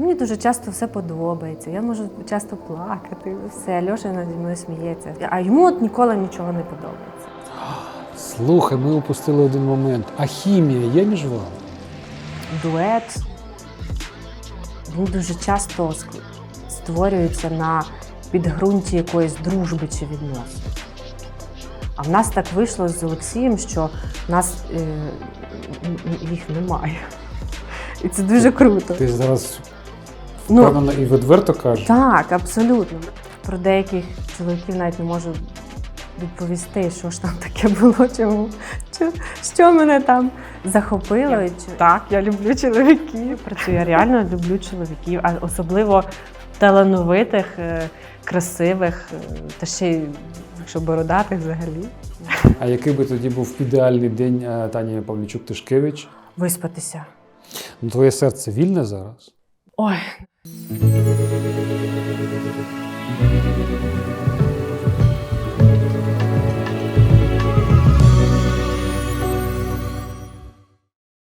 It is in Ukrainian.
Мені дуже часто все подобається. Я можу часто плакати. Все, Льоша наді мною сміється. А йому от ніколи нічого не подобається. Слухай, ми упустили один момент. А хімія є між вами? Дует він дуже часто створюється на підґрунті якоїсь дружби чи відносин. А в нас так вийшло з Олексієм, що в нас е, їх немає. І це дуже круто. Ти зараз Ну, впевнено і відверто кажеш? Так, абсолютно. Про деяких чоловіків навіть не можу відповісти, що ж там таке було, чому, що, що мене там захопило. І чи- Так, я люблю чоловіків. Працюю, я реально люблю чоловіків, а особливо талановитих, е, красивих, е, та ще й якщо бородатих взагалі. А який би тоді був ідеальний день е, Тані Павлічук Тишкевич? Виспатися. Ну, твоє серце вільне зараз? Ой. Thank you.